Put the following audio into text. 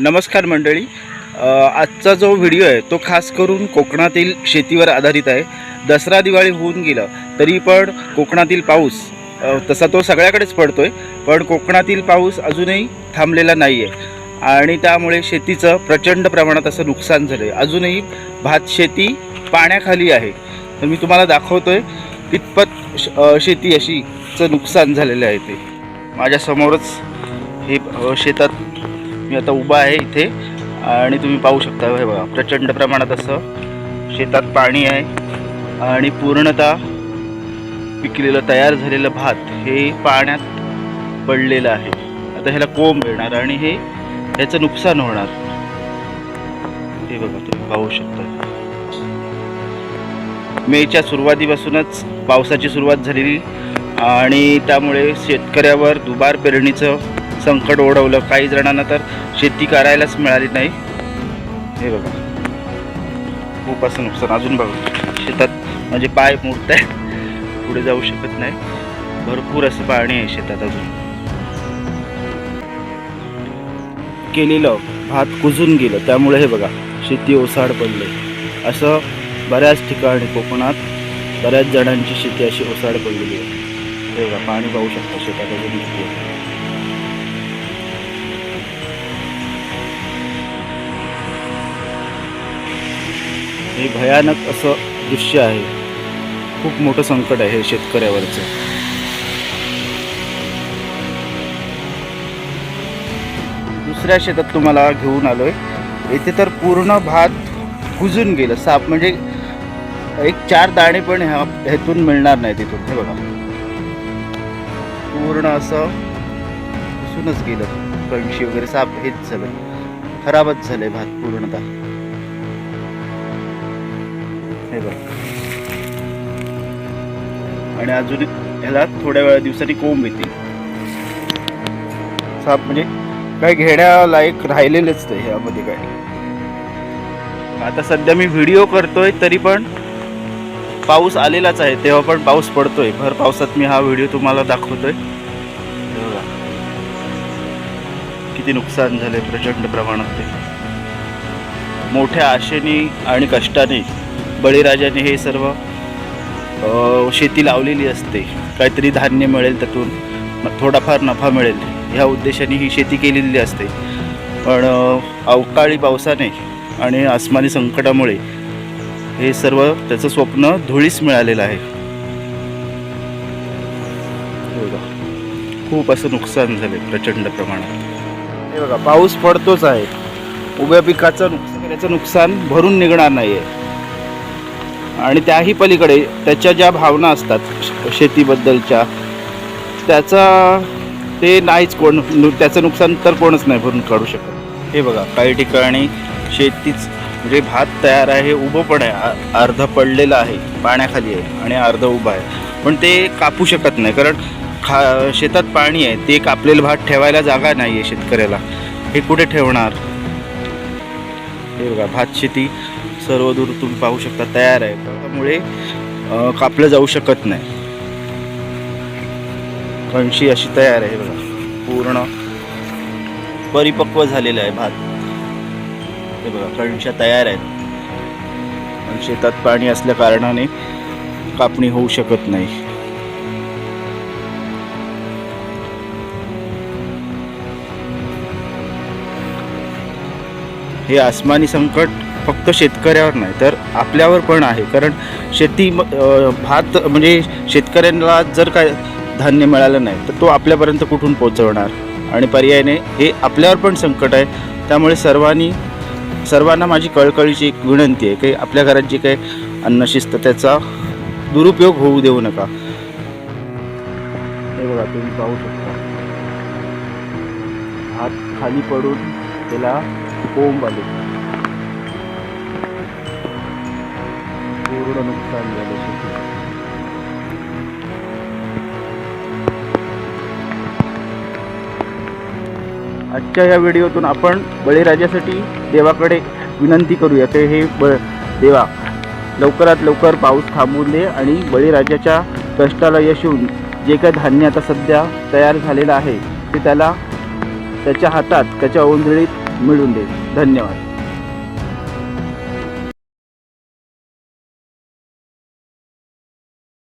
नमस्कार मंडळी. आजचा जो व्हिडिओ आहे तो खास करून कोकणातील शेतीवर आधारित आहे. दसरा दिवाळी होऊन गेलं तरी पण कोकणातील पाऊस तसा तो सगळ्याकडेच पडतो आहे पण कोकणातील पाऊस अजूनही थांबलेला नाही आहे आणि त्यामुळे शेतीचं प्रचंड प्रमाणात असं नुकसान झालं आहे अजूनही भात शेती पाण्याखाली आहे. तर मी तुम्हाला दाखवतो आहे कितपत श- शेती अशीचं नुकसान झालेलं आहे ते. माझ्यासमोरच हे शेतात मी आता उभा आहे इथे आणि तुम्ही पाहू शकता हे बघा प्रचंड प्रमाणात असं शेतात पाणी आहे आणि पूर्णतः पिकलेलं तयार झालेलं भात हे पाण्यात पडलेलं आहे. आता ह्याला कोंब येणार आणि हे ह्याचं नुकसान होणार. हे बघा तुम्ही पाहू शकता. मेच्या सुरुवातीपासूनच पावसाची सुरुवात झालेली आणि त्यामुळे शेतकऱ्यावर दुबार पेरणीचं संकट ओढवलं. काही जणांना तर शेती करायलाच मिळाली नाही. हे बघा. खूप असं नुकसान. अजून बघा. शेतात म्हणजे पाय मोडत आहे पुढे जाऊ शकत नाही. भरपूर असं पाणी आहे शेतात अजून. केलेलं भात कुजून गेलं. त्यामुळे हे बघा शेती ओसाड पडले असं बऱ्याच ठिकाणी कोकणात बऱ्याच जणांची शेती अशी ओसाड पडलेली आहे. हे बघा पाणी पाहू शकता शेतात अजून आणि भयानक असं दृश्य आहे. खूप मोठं संकट आहे शेतकऱ्यावरचं. दुसऱ्या शेतात तुम्हाला घेऊन आलोय. येथे तर पूर्ण भात कुजून गेलं. साप म्हणजे एक चार दाणे पण ह्या ह्यातून मिळणार नाही तिथून हे बघा. पूर्ण असं कुसूनच गेलं. कणशी वगैरे साप हेच झालं. खराबच झालंय भात पूर्णतः. हे बघ. आणि अजून ह्याला थोड्या वेळा दिवसांनी कोंब येते. साप म्हणजे काय घेण्यालायक राहिलेलेच ते ह्यामध्ये काय. आता सध्या मी व्हिडिओ करतोय तरी पण पाऊस आलेलाच आहे. तेव्हा पण पाऊस पडतोय. भर पावसात मी हा व्हिडिओ तुम्हाला दाखवतोय. किती नुकसान झाले प्रचंड प्रमाणात ते. मोठ्या आशेने आणि कष्टाने बळीराजाने हे सर्व शेती लावलेली असते. काहीतरी धान्य मिळेल त्यातून थोडाफार नफा मिळेल. ह्या उद्देशाने ही शेती केलेली असते. पण अवकाळी पावसाने आणि आसमानी संकटामुळे हे सर्व त्याचं स्वप्न धुळीस मिळालेलं आहे. बघा. खूप असं नुकसान झाले प्रचंड प्रमाणात. हे बघा पाऊस पडतोच आहे. उभ्या पिकाचं नुकसान त्याचं नुकसान भरून निघणार नाही आहे आणि त्याही पलीकडे त्याच्या ज्या भावना असतात शेतीबद्दलच्या त्याचा ते नाहीच कोण नु- त्याचं नुकसान तर कोणच नाही भरून काढू शकत. हे बघा काही ठिकाणी शेतीच म्हणजे भात तयार आहे उभं पण आहे अर्ध पडलेलं आहे पाण्याखाली आहे आणि अर्ध उभं आहे. पण ते कापू शकत नाही कारण खा शेतात पाणी आहे ते कापलेलं भात ठेवायला जागा नाही आहे शेतकऱ्याला. हे कुठे ठेवणार? हे बघा भात शेती सर्व दूर तुम्ही पाहू शकता तयार आहे. त्यामुळे कापलं जाऊ शकत नाही. कणशी अशी तयार आहे बघा. पूर्ण परिपक्व झालेलं आहे भात. हे बघा कणशा तयार आहेत. शेतात पाणी असल्या कारणाने कापणी होऊ शकत नाही. हे आसमानी संकट फक्त शेतकऱ्यावर नाही तर आपल्यावर पण आहे. कारण शेती भात म्हणजे शेतकऱ्यांना जर काय धान्य मिळालं नाही तर तो आपल्यापर्यंत कुठून पोचवणार आणि पर्यायाने हे आपल्यावर पण संकट आहे. त्यामुळे सर्वांनी सर्वांना माझी कळकळीची एक विनंती आहे की आपल्या घरात जी काही अन्नशिस्त त्याचा दुरुपयोग होऊ देऊ नका. हे बघा तुम्ही पाहू शकता. हात खाली पडून त्याला कोंब आले. पूर्ण नुकसान झालं शेती आजच्या या व्हिडिओतून आपण बळीराजासाठी देवाकडे विनंती करूया. ते हे ब देवा लवकरात लवकर पाऊस थांबवून दे आणि बळीराजाच्या कष्टाला यश येऊन जे काही धान्य आता सध्या तयार झालेलं आहे ते त्याला त्याच्या हातात त्याच्या ओंजळीत मिळून दे. धन्यवाद.